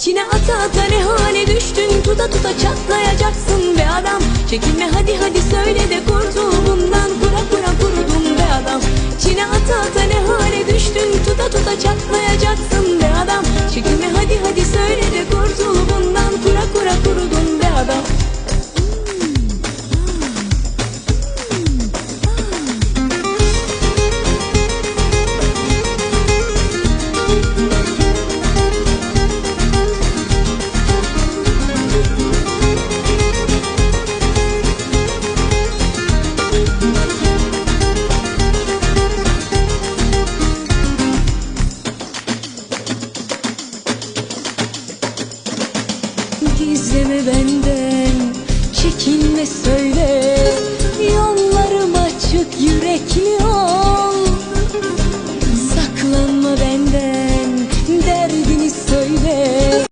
İçine ata ata ne hale düştün? Tuta tuta çatlayacaksın be adam. Çekinme hadi hadi söyle de kurtul bundan Kura kura kurudum be adam. İçine ata ata ne hale düştün? Tuta tuta çatlayacaksın Gizleme benden Çekinme söyle